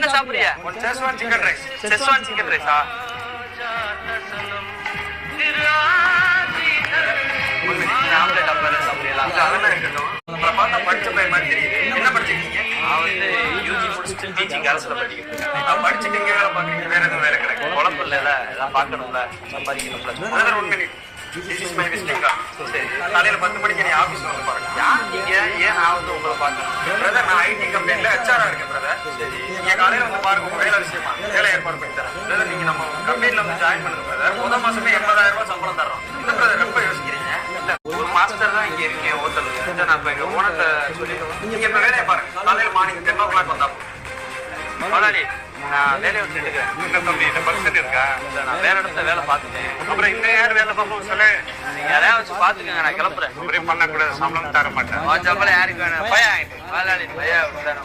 என்ன சாப்பிடுறியா? One schezwan chicken rice schezwan chicken ரைஸா omelette அப்பா சாப்பிடுறீங்களா அதெல்லாம் இருக்கட்டும் அப்புறம் பார்த்தா படிச்ச பையன் மாதிரி தெரியுது என்ன படிச்சிருக்கீங்க நான் வந்து யூஜி முடிச்சுட்டு டீச்சிங் அரசுல படிக்கிறேன் நான் படிச்சுட்டு இங்கே வேலை பார்க்குறீங்க வேற எதுவும் வேலை கிடைக்கும் குழப்பம் இல்லைல்ல எல்லாம் பார்க்கணும்ல சம்பாதிக்கணும்ல பிரதர் ஒன் மினிட் காலையில பத்து மணிக்கு நீ வந்து பாருங்க யார் நீங்க ஏன் நான் வந்து உங்களை பார்க்கணும் பிரதர் நான் ஐடி கம்பெனில ஹெச்ஆரா இருக்கேன் பிரதர் சரி நீங்க காலையில வந்து பாருங்க உங்க வேலை விஷயமா. வேலை ஏற்பாடு பண்ணி தரேன். நீங்க நம்ம கம்பெனில வந்து ஜாயின் பண்ணுங்க பிரதர் முதல் மாசமே எண்பதாயிரம் ரூபாய் சம்பளம் தர்றோம். என்ன பிரதர் ரொம்ப யோசிக்கிறீங்க. இல்ல ஒரு மாஸ்டர் தான் இங்க இருக்கேன் ஹோட்டலுக்கு நான் இப்ப எங்க ஓனத்தை சொல்லிடுவோம் நீங்க இப்ப வேலையை பாருங்க. காலையில மார்னிங் டென் ஓ கிளாக் வந்தா முதலாளி நான் வேலையை தம்பி இந்த பர்சன்ட் இருக்கா? நான் வேற இடத்துல வேலை பார்த்துட்டேன். அப்புறம் இன்னும் யார் வேலை பார்ப்போம் சொல்லு? நீங்க யாரையாவது வச்சு நான் கிளம்புறேன். இப்படி பண்ணக்கூடாது. சம்பளம் தர மாட்டேன். யாருக்கு வேணும்? பையன் முதலாளி பையன்